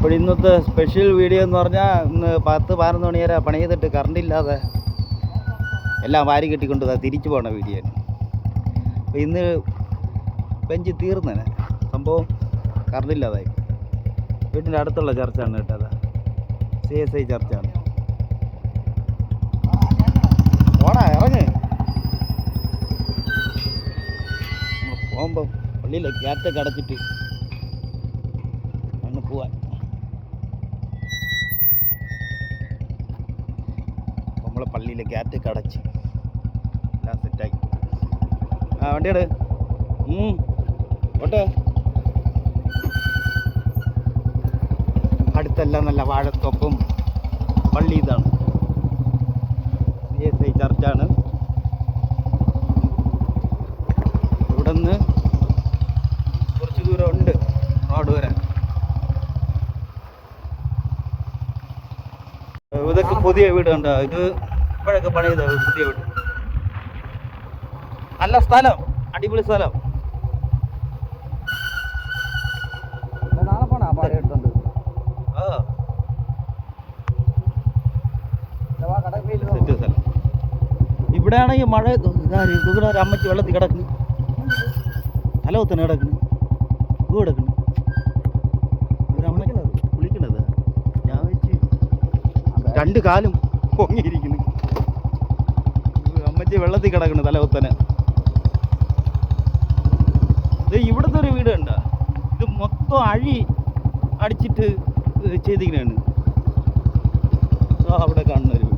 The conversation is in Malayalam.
അപ്പോൾ ഇന്നത്തെ സ്പെഷ്യൽ വീഡിയോ എന്ന് പറഞ്ഞാൽ ഇന്ന് പത്ത് പതിനൊന്ന് മണി വരെ പണി ചെയ്തിട്ട് കറണ്ട് ഇല്ലാതെ എല്ലാം വാരി കെട്ടിക്കൊണ്ട് തിരിച്ചു പോകണ വീഡിയോ അപ്പോൾ ഇന്ന് ബെഞ്ച് തീർന്നേനെ. സംഭവം കറണ്ട് ഇല്ലാതായി. വീട്ടിന്റെ അടുത്തുള്ള ചർച്ചാണ് കേട്ടത് സി എസ് ഐ ചർച്ചാണ്. ഓടാ ഇറങ്ങ്. പോകുമ്പോൾ പള്ളിയിലെ ക്യാറ്റൊക്കെ അടച്ചിട്ട് അങ്ങ് പോവാൻ നമ്മളെ പള്ളിയിലെ ഗ്യാറ്റ് കടച്ച് എല്ലാം സെറ്റാക്കി ആ വണ്ടിയുടെ. ഓട്ടെ. അടുത്തെല്ലാം നല്ല വാഴത്തോപ്പും പള്ളി ഇതാണ്. എസ് ഐ ചർച്ചാണ് ഇവിടെ നിന്ന് കുറച്ച് ദൂരം ഉണ്ട് റോഡ് വരെ ഇതൊക്കെ പുതിയ വീട് കണ്ടോ ഇത് ഇപ്പോഴൊക്കെ പണിയത പുതിയ വീട് നല്ല സ്ഥലം അടിപൊളി സ്ഥലം. നാളെ പോണാ? പാടി എടുത്തോണ്ട്. സെറ്റ് ഇവിടെയാണെങ്കിൽ മഴ ഇവിടെ ഒരു അമ്മയ്ക്ക് വെള്ളത്തിൽ കിടക്കുന്നു. തലവത്തന്നെ കിടക്കുന്നു. ഇത് കിടക്കുന്നു. കുളിക്കണത് ഞാൻ വെച്ച് രണ്ട് കാലും പൊങ്ങിയിരിക്കുന്നു. അമ്മച്ചി വെള്ളത്തിൽ കിടക്കുന്നു തലകുത്തന്. ഇവിടുത്തെ ഒരു വീട് കണ്ട. ഇത് മൊത്തം അഴി അടിച്ചിട്ട് ചെയ്തിരിക്കുന്നതാണ് അവിടെ കാണുന്ന